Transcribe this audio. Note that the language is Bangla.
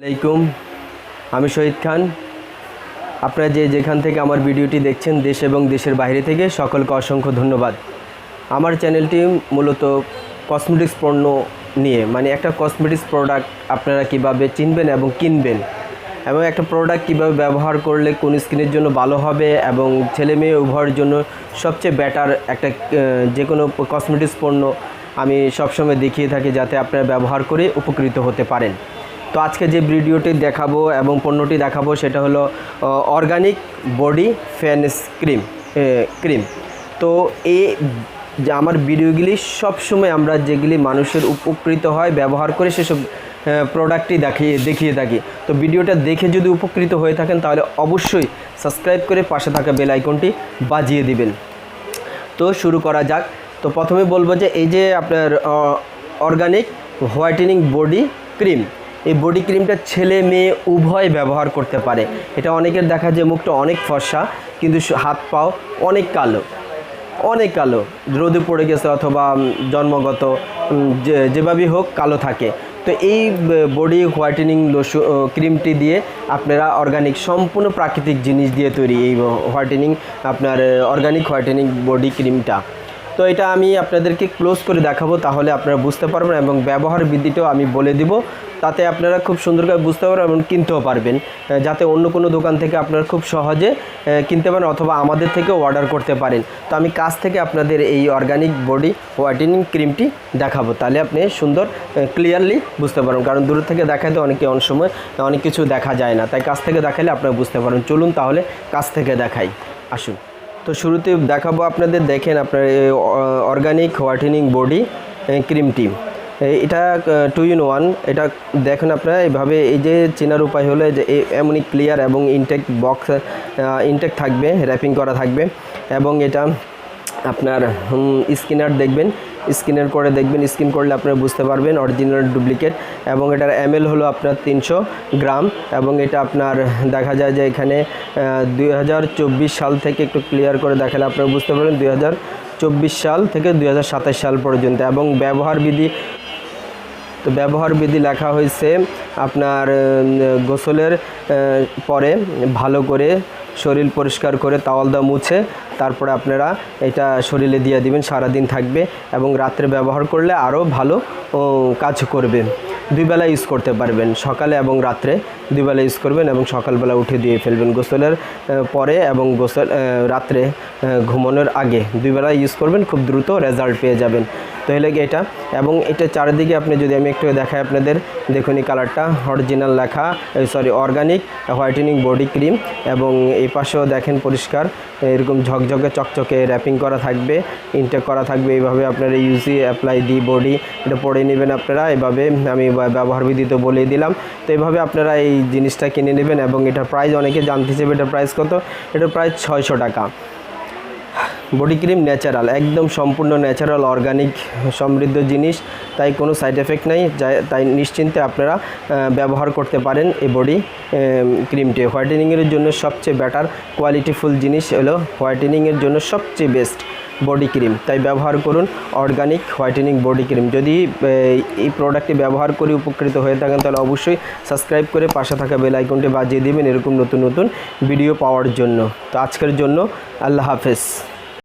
আলাইকুম, আমি শহীদ খান। আপনারা যে যেখান থেকে আমার ভিডিওটি দেখছেন দেশ এবং দেশের বাইরে থেকে, সকলকে অসংখ্য ধন্যবাদ। আমার চ্যানেলটি মূলত কসমেটিক্স পণ্য নিয়ে মানে একটা কসমেটিক্স প্রোডাক্ট আপনারা কীভাবে চিনবেন এবং কিনবেন, এবং একটা প্রোডাক্ট কীভাবে ব্যবহার করলে কোন স্কিনের জন্য ভালো হবে, এবং ছেলে মেয়ে উভয়ের জন্য সবচেয়ে বেটার একটা যে কোনো কসমেটিক্স পণ্য আমি সবসময় দেখিয়ে থাকি যাতে আপনারা ব্যবহার করে উপকৃত হতে পারেন। তো আজকে যে ভিডিওটি দেখাবো এবং পণ্যটি দেখাবো সেটা হলো organic body fairness cream cream তো এই যে আমার ভিডিওগুলি সবসময় আমরা যেগুলি মানুষের উপকৃত হয়, ব্যবহার করে সেসব প্রোডাক্টটি দেখিয়ে দেখিয়ে থাকি। তো ভিডিওটা দেখে যদি উপকৃত হয়ে থাকেন, তাহলে অবশ্যই সাবস্ক্রাইব করে পাশে থাকা বেল আইকনটি বাজিয়ে দিবেন। তো শুরু করা যাক। তো প্রথমে বলব যে, এই যে আপনার অর্গানিক হোয়াইটেনিং বডি ক্রিম এই বডি ক্রিমটা ছেলে, মেয়ে উভয় ব্যবহার করতে পারে। এটা অনেকের দেখা যায় মুখটা অনেক ফর্সা, কিন্তু হাত পাও অনেক কালো। অনেক কালো। রোদে পড়ে গেছে অথবা জন্মগত যেভাবেই হোক কালো থাকে। তো এই বডি হোয়াইটেনিং লোশু ক্রিমটি দিয়ে আপনারা অর্গানিক সম্পূর্ণ প্রাকৃতিক জিনিস দিয়ে তৈরি এই হোয়াইটেনিং আপনার অর্গানিক হোয়াইটেনিং বডি ক্রিমটা তো এটা আমি আপনাদেরকে ক্লোজ করে দেখাবো, তাহলে আপনারা বুঝতে পারবেন এবং ব্যবহার বিধিটাও আমি বলে দিব। তাতে আপনারা খুব সুন্দর করে বুঝতে পারবেন এবং কিনতেও পারবেন। যাতে অন্য কোনো দোকান থেকে আপনারা খুব সহজে কিনতে পারেন অথবা আমাদের থেকে অর্ডার করতে পারেন। তো আমি কাছ থেকে আপনাদের এই অর্গানিক বডি হোয়াইটেনিং ক্রিমটি দেখাবো। তাহলে আপনি সুন্দর ক্লিয়ারলি বুঝতে পারবেন। কারণ দূর থেকে দেখাতে অনেকে অনেক সময় অনেক কিছু দেখা যায় না। তাই কাছ থেকে দেখালে আপনারা বুঝতে পারেন চলুন তাহলে কাছ থেকে দেখাই। আসুন। তো শুরুতে দেখাবো আপনাদের, দেখেন আপনার অর্গানিক হোয়াইটেনিং বডি ক্রিমটি এটা টু ইন ওয়ান এটা দেখেন আপনারা এইভাবে এই যে চেনার উপায় হলো, যে এমনই ক্লিয়ার এবং ইনটেক বক্স ইনটেক থাকবে র্যাপিং করা থাকবে, এবং এটা আপনার স্কিনার দেখবেন। স্কিনার করে দেখবেন স্কিন করলে আপনারা বুঝতে পারবেন অরিজিনাল ডুপ্লিকেট এবং এটার এম হলো আপনার তিনশো গ্রাম এবং এটা আপনার, দেখা যায় যে এখানে দুই হাজার চব্বিশ সাল থেকে একটু ক্লিয়ার করে দেখালে আপনারা বুঝতে পারবেন, দুই চব্বিশ সাল থেকে দু হাজার সাতাশ সাল পর্যন্ত এবং ব্যবহার বিধি তো ব্যবহার বিধি লেখা হয়েছে আপনার গোসলের পরে ভালো করে শরীর পরিষ্কার করে তাওয়াল দা মুছে তারপরে আপনারা এটা শরীরে দিয়ে দিবেন, সারাদিন থাকবে এবং রাত্রে ব্যবহার করলে আরও ভালো কাজ করবে। দুই বেলা ইউজ করতে পারবেন, সকালে এবং রাত্রে দুই বেলা ইউজ করবেন এবং সকালবেলা উঠে দিয়ে ফেলবেন গোসলের পরে এবং গোসল রাত্রে ঘুমানোর আগে। দুই বেলা ইউজ করবেন, খুব দ্রুত রেজাল্ট পেয়ে যাবেন। তো হলে কি এটা। এবং এটা চারিদিকে আপনি যদি আমি একটু দেখাই আপনাদের, দেখুন এই কালারটা অরিজিনাল লেখা sorry organic whitening body cream এবং এই পাশেও দেখেন পরিষ্কার, এরকম ঝকঝকে, চকচকে র্যাপিং করা থাকবে ইনটেক করা থাকবে, এইভাবে আপনারা ইউজি অ্যাপ্লাই দি বডি এটা পরে নেবেন আপনারা, এভাবে আমি ব্যবহার বিধি তো বলেই দিলাম। তো এইভাবে আপনারা এই জিনিসটা কিনে নেবেন, এবং এটার প্রাইস অনেকে জানতে চাইবে, এটার প্রাইস কত? এটার প্রাইস ছয়শো টাকা। বডি ক্রিম ন্যাচারাল একদম সম্পূর্ণ ন্যাচারাল অর্গানিক সমৃদ্ধ জিনিস। তাই কোনো সাইড এফেক্ট নাই তাই নিশ্চিন্তে আপনারা ব্যবহার করতে পারেন এই বডি ক্রিমটি হোয়াইটেনিংয়ের জন্য সবচেয়ে বেটার কোয়ালিটিফুল জিনিস হলো হোয়াইটেনিংয়ের জন্য সবচেয়ে বেস্ট বডি ক্রিম তাই ব্যবহার করুন অর্গানিক হোয়াইটেনিং বডি ক্রিম যদি এই প্রোডাক্টটি ব্যবহার করে উপকৃত হয়ে থাকেন, তাহলে অবশ্যই সাবস্ক্রাইব করে পাশে থাকা বেল আইকনটি বাজিয়ে দিবেন এরকম নতুন নতুন ভিডিও পাওয়ার জন্য। তো আজকের জন্য, আল্লাহ হাফেজ।